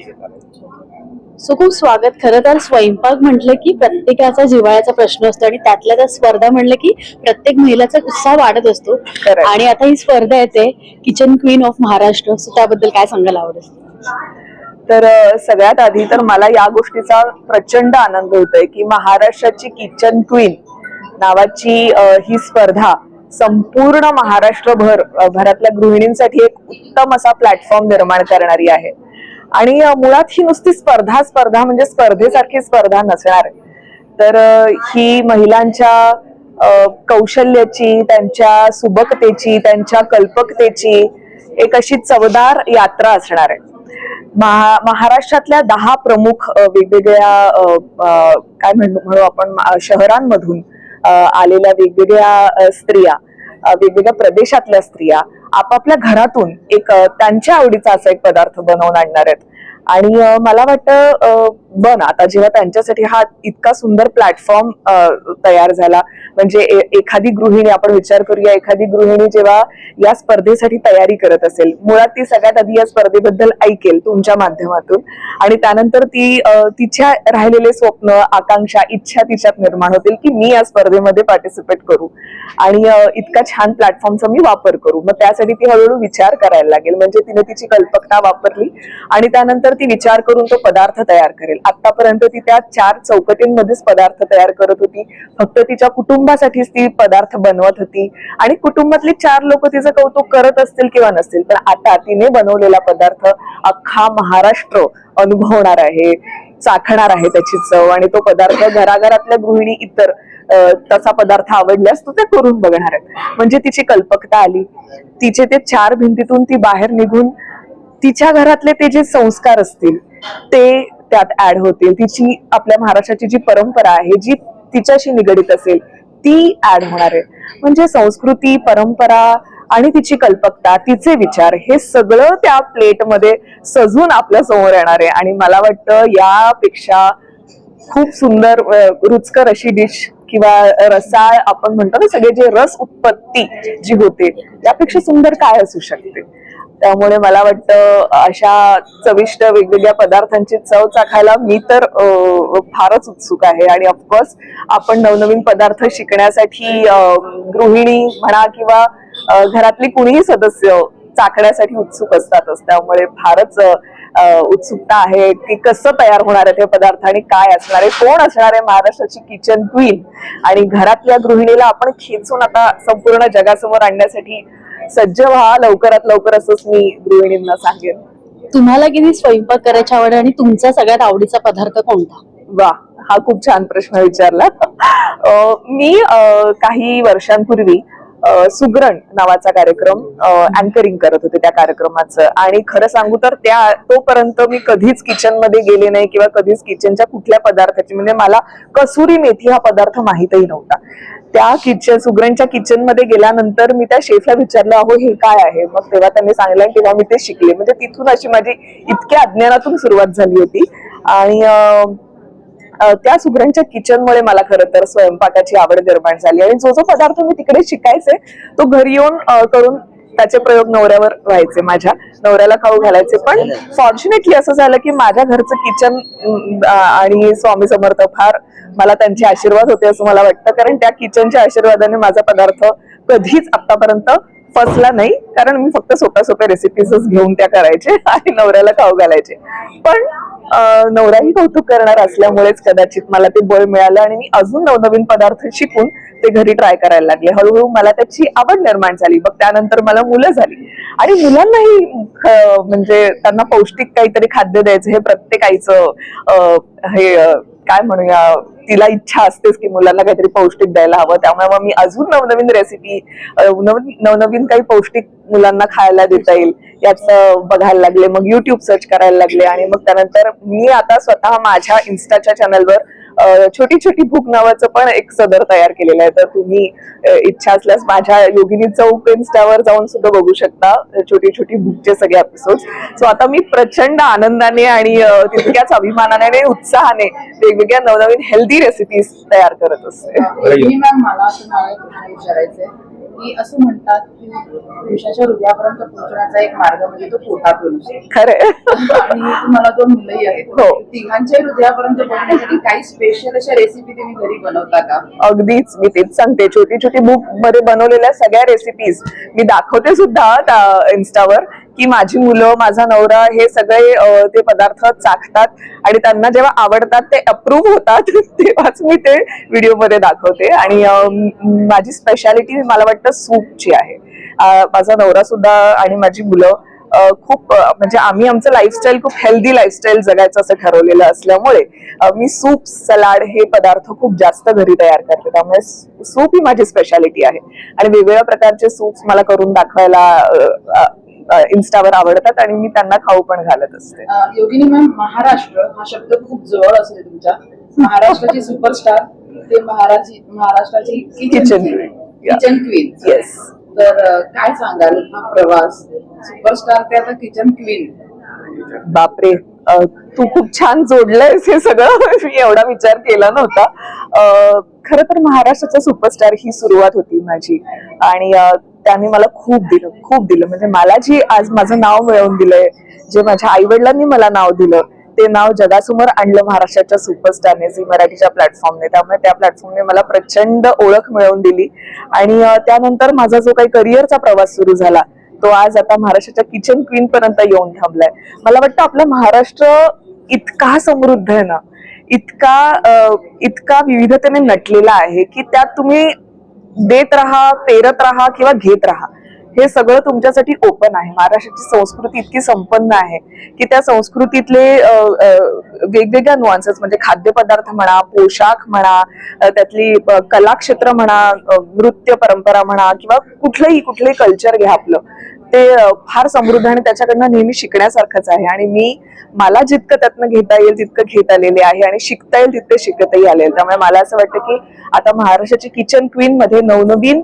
So खूप स्वागत. खरं तर स्वयंपाक म्हटलं की प्रत्येकाचा जिव्हाळ्याचा प्रश्न असतो आणि त्यातल्या त्या स्पर्धा म्हणलं की प्रत्येक महिलाचा उत्साह वाढत असतो. आणि आता ही स्पर्धा येते kitchen queen of Maharashtra. So त्याबद्दल काय सांगायला आवडेल? तर सगळ्यात आधी तर मला या गोष्टीचा प्रचंड आनंद होतोय की महाराष्ट्राची किचन क्वीन नावाची ही स्पर्धा संपूर्ण महाराष्ट्रभर भरातल्या गृहिणींसाठी एक उत्तम असा प्लॅटफॉर्म निर्माण करणारी आहे. आणि मुळात ही नुसती स्पर्धा स्पर्धा म्हणजे स्पर्धेसारखी स्पर्धा नसणार आहे. तर ही महिलांच्या कौशल्याची त्यांच्या सुबकतेची त्यांच्या कल्पकतेची एक अशी चवदार यात्रा असणार आहे महा- महाराष्ट्रातल्या दहा प्रमुख वेगवेगळ्या काय म्हणू म्हणू आपण शहरांमधून आलेल्या वेगवेगळ्या स्त्रिया वेगवेगळ्या प्रदेशातल्या स्त्रिया आपापल्या घरातून एक त्यांच्या आवडीचा असा एक पदार्थ बनवून आणणार आहेत. आणि मला वाटतं बन. आता जेव्हा त्यांच्यासाठी हा इतका सुंदर प्लॅटफॉर्म तयार झाला म्हणजे एखादी गृहिणी आपण विचार करूया एखादी गृहिणी जेव्हा या स्पर्धेसाठी तयारी करत असेल मुळात ती सगळ्यात आधी या स्पर्धेबद्दल ऐकेल तुमच्या माध्यमातून. आणि त्यानंतर ती तिच्या राहिलेले स्वप्न आकांक्षा इच्छा तिच्यात निर्माण होतील की मी या स्पर्धेमध्ये पार्टिसिपेट करू. आणि इतका छान प्लॅटफॉर्मचा मी वापर करू. मग त्यासाठी ती हळूहळू विचार करायला लागेल. म्हणजे तिने तिची कल्पकता वापरली आणि त्यानंतर ती विचार करून तो पदार्थ तयार करेल. आतापर्यंत ती त्या चार चौकटींमध्येच पदार्थ तयार करत होती. फक्त तिच्या कुटुंबासाठीच ती पदार्थ बनवत होती. आणि कुटुंबातले चार लोक तिचं कौतुक करत असतील किंवा नसतील पण आता तिने बनवलेला पदार्थ अख्खा महाराष्ट्र अनुभवणार आहे चाखणार आहे त्याची चव. आणि तो पदार्थ घराघरातल्या गृहिणी इतर तसा पदार्थ आवडल्यास तो ते करून बघणार आहे म्हणजे तिची कल्पकता आली. तिचे ते चार भिंतीतून ती बाहेर निघून तिच्या घरातले ते जे संस्कार असतील ते त्यात ऍड होतील. तिची आपल्या महाराष्ट्राची जी परंपरा आहे जी तिच्याशी निगडीत असेल ती ऍड होणार आहे. म्हणजे संस्कृती परंपरा आणि तिची कल्पकता तिचे विचार हे सगळं त्या प्लेटमध्ये सजून आपल्यासमोर येणार आहे. आणि मला वाटतं यापेक्षा खूप सुंदर रुचकर अशी डिश किंवा रसाळ आपण म्हणतो ना सगळे जे रस उत्पत्ती जी होते त्यापेक्षा सुंदर काय असू शकते? त्यामुळे मला वाटतं अशा चविष्ट वेगवेगळ्या पदार्थांची चव चाखायला मी तर फारच उत्सुक आहे. आणि ऑफकोर्स आपण नवनवीन पदार्थ शिकण्यासाठी गृहिणी म्हणा किंवा घरातली कुणीही सदस्य चाखण्यासाठी उत्सुक असतातच. त्यामुळे फारच उत्सुकता आहे की कसं तयार होणार आहे ते पदार्थ आणि काय असणार आहे कोण असणार आहे महाराष्ट्राची किचन क्वीन आणि घरातल्या गृहिणीला आपण खेचून आता संपूर्ण जगासमोर आणण्यासाठी सज्ज व्हा लवकरात लवकर असंच मी गृहिणींना सांगेन. तुम्हाला किती स्वयंपाक करायची आवड आणि तुमचा सगळ्यात आवडीचा पदार्थ कोणता? वा हा खूप छान प्रश्न विचारला मी काही वर्षांपूर्वी सुगरण नावाचा कार्यक्रम अँकरिंग करत होते त्या कार्यक्रमाचं. आणि खरं सांगू तर त्या तोपर्यंत मी कधीच किचनमध्ये गेले नाही किंवा कधीच किचनच्या कुठल्या पदार्थाची म्हणजे मला कसुरी मेथी हा पदार्थ माहीतही नव्हता. त्या किचन सुगरणच्या किचनमध्ये गेल्यानंतर मी त्या शेफला विचारलं अहो हे काय आहे? मग तेव्हा त्यांनी सांगितलं तेव्हा मी ते शिकले. म्हणजे तिथून अशी माझी इतक्या अज्ञानातून सुरुवात झाली होती. आणि त्या सुगरणच्या किचनमुळे मला खरं तर स्वयंपाकाची आवड निर्माण झाली आणि जो जो पदार्थ मी तिकडे शिकायचे तो घरी येऊन करून त्याचे प्रयोग नवऱ्यावर व्हायचे माझ्या. नवऱ्याला खाऊ घालायचे. पण फॉर्च्युनेटली असं झालं की माझ्या घरचं किचन आणि स्वामी समर्थ फार मला त्यांचे आशीर्वाद होते असं मला वाटतं. कारण त्या किचनच्या आशीर्वादाने माझा पदार्थ कधीच आतापर्यंत फसला नाही. कारण मी फक्त सोप्या सोप्या रेसिपीजच घेऊन त्या करायचे आणि नवऱ्याला खाऊ घालायचे. पण नवराही कौतुक करणार असल्यामुळेच कदाचित मला ते बळ मिळालं आणि मी अजून नवनवीन पदार्थ शिकून ते घरी ट्राय करायला लागले. हळूहळू मला त्याची आवड निर्माण झाली. मग त्यानंतर मला मुलं झाली. आणि मुलांनाही म्हणजे त्यांना पौष्टिक काहीतरी खाद्य द्यायचं हे प्रत्येक आईचं हे काय म्हणूया तिला इच्छा असतेच की मुलांना काहीतरी पौष्टिक द्यायला हवं. त्यामुळे मग मी अजून नवनवीन रेसिपी नवनवीन काही पौष्टिक मुलांना खायला देता येईल. याचं बघायला लागले मग युट्यूब सर्च करायला लागले आणि मग त्यानंतर मी आता स्वतः माझ्या इन्स्टाच्या चॅनलवर छोटी छोटी भूक नावाचं पण एक सदर तयार केलेलं आहे. तर तुम्ही इच्छा असल्यास माझ्या योगिनी चौक इन्स्टावर जाऊन सुद्धा बघू शकता. छोटी छोटी भूकचे सगळे एपिसोड सो आता मी प्रचंड आनंदाने आणि तितक्याच अभिमानाने आणि उत्साहाने वेगवेगळ्या नवनवीन हेल्दी रेसिपीज तयार करत असते. बरं, मला की असं म्हणतात की पुरुषाच्या हृदयापर्यंत पोहोचण्याचा एक मार्ग म्हणजे तो पोटातून. खरंय आणि तुम्हाला दोन मुलंही आहेत. हो. तिघांच्या हृदयापर्यंत पोहोचण्यासाठी काही स्पेशल अशा रेसिपी तुम्ही घरी बनवता का? अगदीच. मी तेच सांगते. छोटी छोटी बुकमध्ये बनवलेल्या सगळ्या रेसिपीज मी दाखवते सुद्धा त्या इन्स्टावर की माझी मुलं माझा नवरा हे सगळे ते पदार्थ चाखतात आणि त्यांना जेव्हा आवडतात ते अप्रूव्ह होतात तेव्हाच मी ते व्हिडिओमध्ये दाखवते. आणि माझी स्पेशालिटी मला वाटतं सूपची आहे. माझा नवरा सुद्धा आणि माझी मुलं खूप म्हणजे आम्ही आमचं लाईफस्टाईल खूप हेल्दी लाईफस्टाईल जगायचं असं ठरवलेलं असल्यामुळे मी सूप सलाड हे पदार्थ खूप जास्त घरी तयार करते. त्यामुळे सूप ही माझी स्पेशालिटी आहे. आणि वेगवेगळ्या प्रकारचे सूप्स मला करून दाखवायला इन्स्टावर आवडतात आणि मी त्यांना खाऊ पण घालत असते. योगिनी मॅम महाराष्ट्र हा शब्द खूप जवळ असेल तुमच्या. महाराष्ट्राची सुपरस्टार ते महाराजी महाराष्ट्राची किचन. किचन क्वीन येस तर काय सांगाल? हा प्रवास सुपरस्टार ते आता किचन क्वीन बापरे. तू खूप छान जोडलंयस हे सगळं. मी एवढा विचार केला नव्हता. खरं तर महाराष्ट्राचा सुपरस्टार ही सुरुवात होती माझी. आणि त्याने मला खूप दिलं खूप दिलं. म्हणजे मला जी आज माझं नाव मिळवून दिलंय. जे माझ्या आई वडिलांनी मला नाव दिलं ते नाव जगासमोर आणलं महाराष्ट्राच्या सुपरस्टारने झी मराठीच्या प्लॅटफॉर्मने त्यामुळे त्या प्लॅटफॉर्मने मला प्रचंड ओळख मिळवून दिली. आणि त्यानंतर माझा जो काही करिअरचा प्रवास सुरू झाला तो आज आता महाराष्ट्राच्या किचन क्वीन पर्यंत येऊन थांबलाय. मला वाटतं आपलं महाराष्ट्र इतका समृद्ध आहे ना इतका इतका विविधतेने नटलेला आहे की त्यात तुम्ही देत राहा पेरत राहा किंवा घेत राहा. हे सगळं तुमच्यासाठी ओपन आहे. महाराष्ट्राची संस्कृती इतकी संपन्न आहे की त्या संस्कृतीतले वेगवेगळ्या नुआन्सेस म्हणजे खाद्यपदार्थ म्हणा पोशाख म्हणा त्यातली कलाक्षेत्र म्हणा नृत्य परंपरा म्हणा किंवा कुठलंही कुठलंही कल्चर घ्या आपलं. ते फार समृद्ध आणि त्याच्याकडनं नेहमी शिकण्यासारखंच आहे. आणि मी मला जितकं त्यातनं घेता येईल तितकं घेत आलेले आहे आणि शिकता येईल तितकं शिकतही आलेलं त्यामुळे मला असं वाटतं की आता महाराष्ट्राची किचन क्वीन मध्ये नवनवीन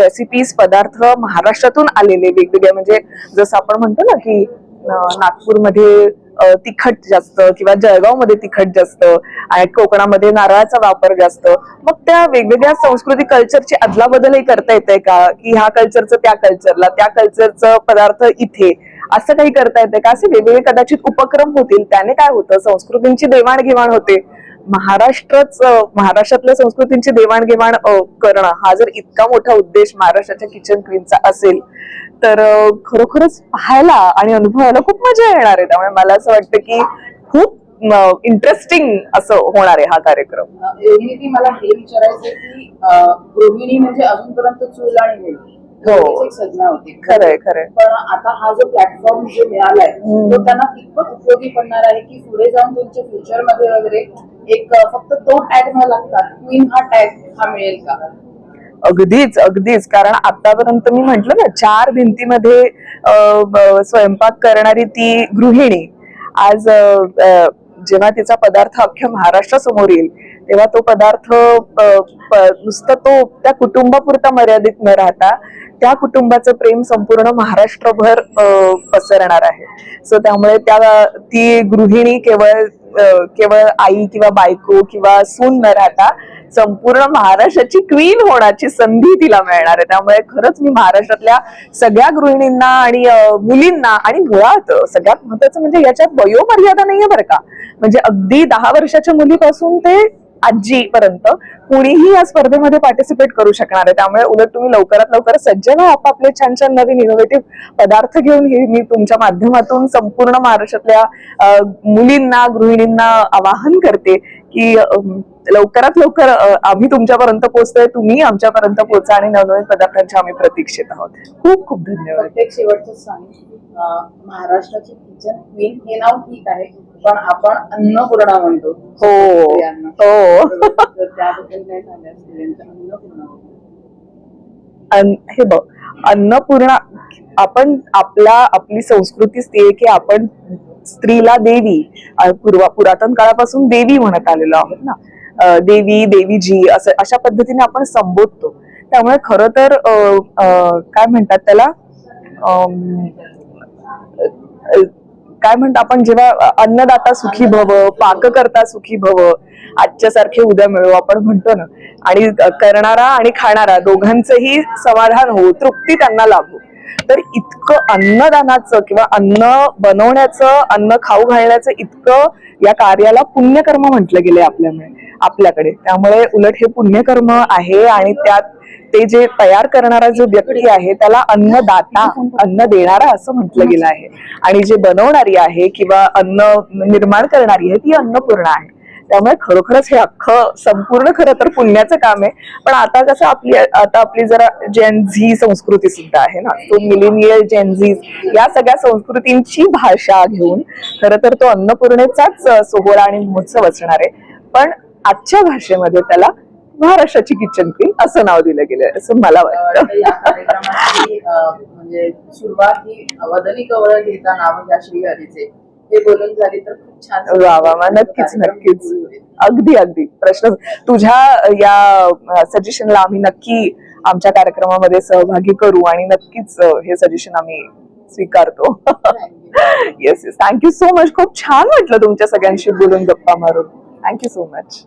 रेसिपीज पदार्थ महाराष्ट्रातून आलेले वेगवेगळे. म्हणजे जसं आपण म्हणतो ना की नागपूरमध्ये तिखट जास्त किंवा जळगावमध्ये तिखट जास्त आणि कोकणामध्ये नारळाचा वापर जास्त. मग त्या वेगवेगळ्या संस्कृती कल्चरची अदलाबदलही करता येते का? की ह्या कल्चरचं त्या कल्चरला त्या कल्चरचं पदार्थ इथे असं काही करता येते का? असे वेगवेगळे कदाचित उपक्रम होतील त्याने काय होतं? संस्कृतींची देवाणघेवाण होते. महाराष्ट्रच महाराष्ट्रातल्या संस्कृतींची देवाणघेवाण करणं हा जर इतका मोठा उद्देश महाराष्ट्राच्या किचन क्वीनचा असेल तर खरोखरच पाहायला आणि अनुभवायला खूप मजा येणार आहे. त्यामुळे मला असं वाटतं की खूप इंटरेस्टिंग असं होणार आहे हा कार्यक्रम. मला हे विचारायचंय की गृहिणी म्हणजे अजूनपर्यंत चूल आणि हो. संज्ञा होती. खरंय खरंय. पण आता हा जो प्लॅटफॉर्म जो मिळालाय. तो त्यांना कितपत उपयोगी पडणार आहे की पुढे जाऊन त्यांच्या फ्युचरमध्ये वगैरे एक फक्त तो टॅग न लागता क्वीन हा टॅग हा मिळेल का? अगदीच अगदीच. कारण आतापर्यंत मी म्हंटल ना चार भिंतीमध्ये स्वयंपाक करणारी ती गृहिणी आज जेव्हा तिचा पदार्थ अख्ख्या महाराष्ट्रासमोर येईल तेव्हा तो पदार्थ प- नुसतं तो त्या कुटुंबापुरता मर्यादित न राहता त्या कुटुंबाचं प्रेम संपूर्ण महाराष्ट्रभर पसरणार आहे. सो त्यामुळे त्या ती गृहिणी केवळ केवळ आई किंवा बायको किंवा सून न राहता संपूर्ण महाराष्ट्राची क्वीन होण्याची संधी तिला मिळणार आहे. त्यामुळे खरंच मी महाराष्ट्रातल्या सगळ्या गृहिणींना आणि मुलींना आणि मुळात सगळ्यात महत्वाचं म्हणजे याच्यात वयोमर्यादा नाहीये बरं का. म्हणजे अगदी दहा वर्षाच्या मुलीपासून ते आजीपर्यंत कुणीही या स्पर्धेमध्ये पार्टिसिपेट करू शकणार आहे. त्यामुळे उलट तुम्ही लवकरात लवकर सज्ज व्हा. आपापले छान छान नवीन इनोव्हेटिव्ह पदार्थ घेऊन हे मी तुमच्या माध्यमातून संपूर्ण महाराष्ट्रातल्या मुलींना गृहिणींना आवाहन करते की लवकरात लवकर आम्ही तुमच्यापर्यंत पोहोचतोय. तुम्ही आमच्यापर्यंत पोहोचा आणि नवनवीन पदार्थांच्या आम्ही प्रतीक्षेत आहोत. खूप खूप धन्यवाद. शेवटचं सांग महाराष्ट्राची किचन क्वीन हे नाव ठीक आहे. पण आपण अन्नपूर्णा म्हणतो. हो. हो. त्याबद्दल काय अन्नपूर्णा हे बघ अन्नपूर्णा आपण आपला आपली संस्कृतीच ती आहे की आपण स्त्रीला देवी पूर्वा पुरातन काळापासून देवी म्हणत आलेलो आहोत ना. देवी देवीजी असं अशा पद्धतीने आपण संबोधतो. त्यामुळे खरं तर काय म्हणतात त्याला? काय म्हणतो आपण जेव्हा अन्नदाता सुखी भव पाककर्ता सुखी भव आजच्या सारखे उद्या मिळू आपण म्हणतो ना. आणि करणारा आणि खाणारा दोघांचंही समाधान हो तृप्ती त्यांना लाभो. तर इतकं अन्नदानाचं किंवा अन्न बनवण्याचं अन्न खाऊ घालण्याचं इतकं या कार्याला पुण्यकर्म म्हटलं गेलंय आपल्यामुळे आपल्याकडे. त्यामुळे उलट हे पुण्यकर्म आहे आणि त्यात ते जे तयार करणारा जो व्यक्ती आहे त्याला अन्नदाता अन्न देणारा असं म्हटलं गेलं आहे. आणि जे बनवणारी आहे किंवा अन्न निर्माण करणारी आहे ती अन्नपूर्णा आहे. त्यामुळे खरोखरच हे अख्खं संपूर्ण खरं तर पुण्याचं काम आहे. पण आता कसं आपली आता आपली जरा जेनझी संस्कृती सुद्धा आहे ना. तो मिलिनियल जेनझी या सगळ्या संस्कृतींची भाषा घेऊन खरं तर तो अन्नपूर्णेचाच सोहळा आणि महोत्सव असणार आहे. पण आजच्या भाषेमध्ये त्याला महाराष्ट्राची किचन क्वीन असं नाव दिलं गेलं असं मला वाटतं. म्हणजे सुरुवात ही वदनी कवळ घेता नाव घ्या श्री हरीचे हे बोलून झाली तर खूप छान वा वा नक्कीच नक्कीच. अगदी अगदी. प्रश्न तुझ्या या सजेशनला आम्ही नक्की आमच्या कार्यक्रमामध्ये सहभागी करू आणि नक्कीच हे सजेशन आम्ही स्वीकारतो. Yes yes thank you so much खूप छान वाटलं तुमच्या सगळ्यांशी बोलून गप्पा मारून. Thank you so much